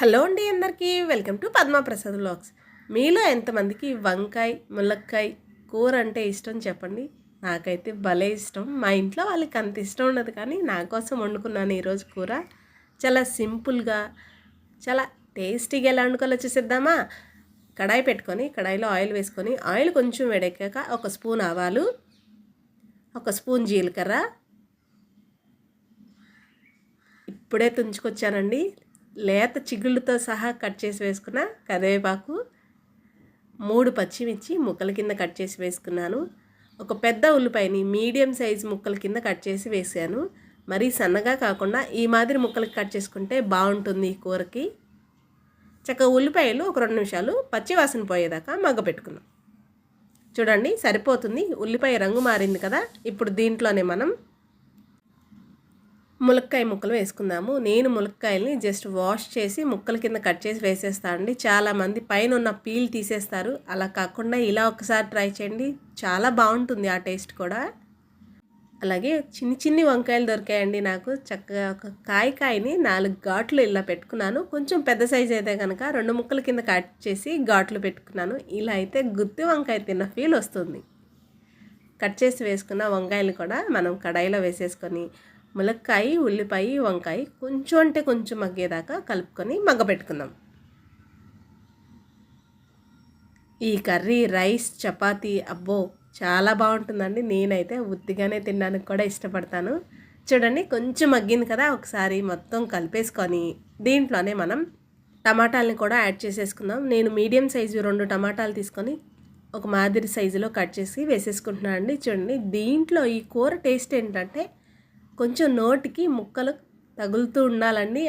Hello అండి అందరికీ. Welcome to Padmaprasad vlogs. మీలో ఎంతమందికి వంకాయ ములక్కాయ కూర అంటే ఇష్టం చెప్పండి? నాకైతే భలే ఇష్టం. మా ఇంట్లో వాళ్ళకి అంత ఇష్టం ఉండదు కానీ నా కోసం వండుకున్నాను ఈరోజు కూర. చాలా సింపుల్గా చాలా టేస్టీగా ఎలా వండుకోవాలో చూసేద్దామా? కడాయి పెట్టుకొని కడాయిలో ఆయిల్ వేసుకొని ఆయిల్ కొంచెం వేడెక్కాక ఒక స్పూన్ ఆవాలు ఒక స్పూన్ జీలకర్ర. ఇప్పుడే తుంచుకొచ్చానండి. లేత చిగుళ్ళతో సహా కట్ చేసి వేసుకున్న కరివేపాకు మూడు పచ్చిమిర్చి ముక్కల కింద కట్ చేసి వేసుకున్నాను. ఒక పెద్ద ఉల్లిపాయని మీడియం సైజ్ ముక్కల కింద కట్ చేసి వేసాను. మరీ సన్నగా కాకుండా ఈ మాదిరి ముక్కలకి కట్ చేసుకుంటే బాగుంటుంది ఈ కూరకి. చక్కగా ఉల్లిపాయలు ఒక రెండు నిమిషాలు పచ్చివాసన పోయేదాకా మగ్గ పెట్టుకున్నాం చూడండి సరిపోతుంది. ఉల్లిపాయ రంగు మారింది కదా. ఇప్పుడు దీంట్లోనే మనం ములక్కాయ ముక్కలు వేసుకుందాము. నేను ములక్కాయల్ని జస్ట్ వాష్ చేసి ముక్కల కింద కట్ చేసి వేసేస్తానండి చాలామంది పైన ఉన్న పీల్ తీసేస్తారు. అలా కాకుండా ఇలా ఒకసారి ట్రై చేయండి. చాలా బాగుంటుంది ఆ టేస్ట్ కూడా. అలాగే చిన్ని చిన్ని వంకాయలు దొరికాయండి నాకు. చక్కగా ఒక కాయ కాయని నాలుగు ఘాట్లు ఇలా పెట్టుకున్నాను. కొంచెం పెద్ద సైజ్ అయితే కనుక రెండు ముక్కల కింద కట్ చేసి ఘాట్లు పెట్టుకున్నాను. ఇలా అయితే గుత్తి వంకాయ తిన్న ఫీల్ వస్తుంది. కట్ చేసి వేసుకున్న వంకాయలు కూడా మనం కడాయిలో వేసేసుకొని ములక్కాయ ఉల్లిపాయ వంకాయ కొంచెం అంటే కొంచెం మగ్గేదాకా కలుపుకొని మగ్గబెట్టుకుందాం. ఈ కర్రీ రైస్ చపాతీ అబ్బో చాలా బాగుంటుందండి. నేనైతే ఉత్తిగానే తినడానికి కూడా ఇష్టపడతాను. చూడండి కొంచెం మగ్గింది కదా ఒకసారి మొత్తం కలిపేసుకొని దీంట్లోనే మనం టమాటాలని కూడా యాడ్ చేసేసుకుందాం. నేను మీడియం సైజు రెండు టమాటాలు తీసుకొని ఒక మాదిరి సైజులో కట్ చేసి వేసేసుకుంటున్నాను అండి చూడండి దీంట్లో ఈ కూర టేస్ట్ ఏంటంటే కొంచెం నోటికి ముక్కలు తగులుతూ ఉండాలండి.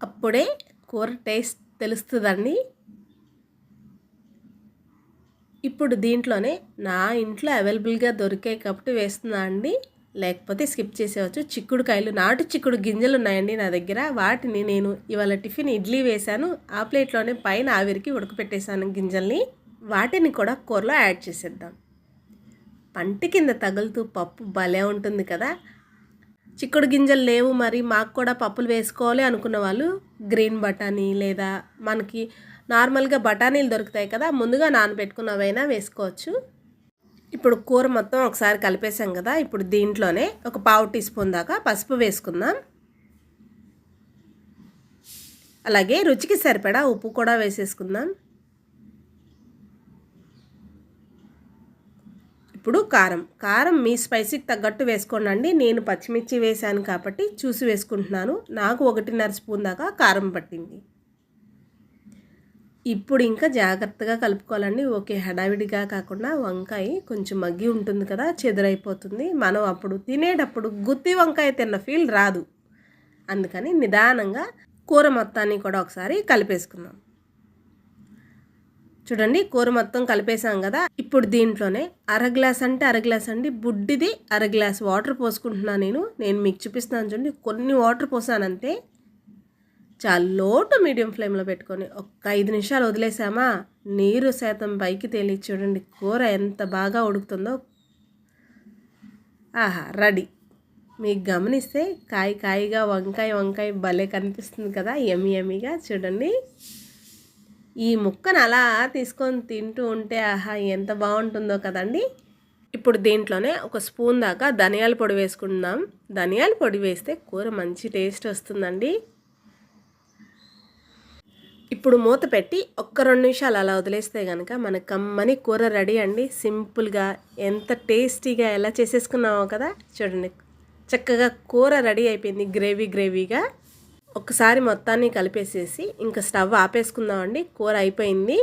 అప్పుడే కూర టేస్ట్ తెలుస్తుందండి. ఇప్పుడు దీంట్లోనే నా ఇంట్లో అవైలబుల్గా దొరికాయి కాబట్టి వేస్తున్నా అండి. లేకపోతే స్కిప్ చేసేవచ్చు చిక్కుడుకాయలు నాటు చిక్కుడు గింజలు ఉన్నాయండి నా దగ్గర. వాటిని నేను ఇవాళ టిఫిన్ ఇడ్లీ వేశాను. ఆ ప్లేట్లోనే పైన ఆవిరికి ఉడకపెట్టేశాను గింజల్ని. వాటిని కూడా కూరలో యాడ్ చేసేద్దాం. పంటి కింద తగులుతూ పప్పు భలే ఉంటుంది కదా! చిక్కుడు గింజలు లేవు మరి మాకు కూడా పప్పులు వేసుకోవాలి అనుకున్న వాళ్ళు గ్రీన్ బఠానీ లేదా మనకి నార్మల్గా బఠానీలు దొరుకుతాయి కదా ముందుగా నానబెట్టుకున్నవైనా వేసుకోవచ్చు. ఇప్పుడు కూర మొత్తం ఒకసారి కలిపేసాం కదా ఇప్పుడు దీంట్లోనే ఒక పావు టీ స్పూన్ దాకా పసుపు వేసుకుందాం. అలాగే రుచికి సరిపడా ఉప్పు కూడా వేసేసుకుందాం. ఇప్పుడు కారం. కారం మీ స్పైసీకి తగ్గట్టు వేసుకోండి నేను పచ్చిమిర్చి వేశాను కాబట్టి చూసి వేసుకుంటున్నాను. నాకు ఒకటిన్నర స్పూన్ దాకా కారం పట్టింది. ఇప్పుడు ఇంకా జాగ్రత్తగా కలుపుకోవాలండి. ఓకే హడావిడిగా కాకుండా వంకాయ కొంచెం మగ్గి ఉంటుంది కదా చెదురైపోతుంది. మనం అప్పుడు తినేటప్పుడు గుత్తి వంకాయ తిన్న ఫీల్ రాదు. అందుకని నిదానంగా కూర మొత్తాన్ని కూడా ఒకసారి కలిపేసుకుందాం. చూడండి కూర మొత్తం కలిపేసాం కదా. ఇప్పుడు దీంట్లోనే అర గ్లాస్ అంటే అర గ్లాస్ అండి. బుడ్డిది అర గ్లాస్ వాటర్ పోసుకుంటున్నాను నేను. నేను మీకు చూపిస్తున్నాను చూడండి కొన్ని వాటర్ పోసానంతే. చాలా లోటు మీడియం ఫ్లేమ్లో పెట్టుకొని ఒక్క ఐదు నిమిషాలు వదిలేసామా? నీరు శాతం పైకి తేలి చూడండి కూర ఎంత బాగా ఉడుకుతుందో. ఆహా రెడీ. మీకు గమనిస్తే కాయ కాయగా వంకాయ వంకాయ భలే కనిపిస్తుంది కదా ఎమి ఎమ్మిగా చూడండి. ఈ ముక్కను అలా తీసుకొని తింటూ ఉంటే ఆహా ఎంత బాగుంటుందో కదండి. ఇప్పుడు దీంట్లోనే ఒక స్పూన్ దాకా ధనియాల పొడి వేసుకుందాం. ధనియాల పొడి వేస్తే కూర మంచి టేస్ట్ వస్తుందండి. ఇప్పుడు మూత పెట్టి ఒక్క రెండు నిమిషాలు అలా వదిలేస్తే కనుక మన కమ్మని కూర రెడీ అండి. సింపుల్గా ఎంత టేస్టీగా ఎలా చేసేసుకున్నామో కదా చూడండి. చక్కగా కూర రెడీ అయిపోయింది గ్రేవీ గ్రేవీగా. ఒకసారి మొత్తాన్ని కలిపేసేసి ఇంకా స్టవ్ ఆపేసుకుందామండి. కూర అయిపోయింది.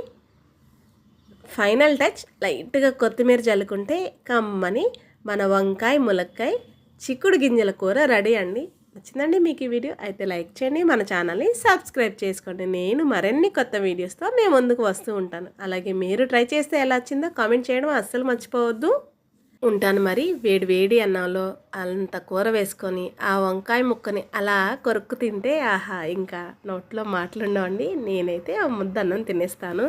Final touch. లైట్గా కొత్తిమీర చల్లుకుంటే కమ్మని మన వంకాయ ములక్కాయ చిక్కుడు గింజల కూర రెడీ అండి. నచ్చిందండి మీకు ఈ వీడియో? అయితే లైక్ చేయండి. మన ఛానల్ని సబ్స్క్రైబ్ చేసుకోండి. నేను మరిన్ని కొత్త వీడియోస్తో మేము ముందుకు వస్తూ ఉంటాను. అలాగే మీరు ట్రై చేస్తే ఎలా వచ్చిందో కామెంట్ చేయడం అస్సలు మర్చిపోవద్దు. ఉంటాను మరి. వేడి వేడి అన్నంలో అంత కూర వేసుకొని ఆ వంకాయ ముక్కని అలా కొరుక్కు తింటే ఆహా ఇంకా నోట్లో మాటలుండవండి. నేనైతే ఆ ముద్దన్నం తినేస్తాను.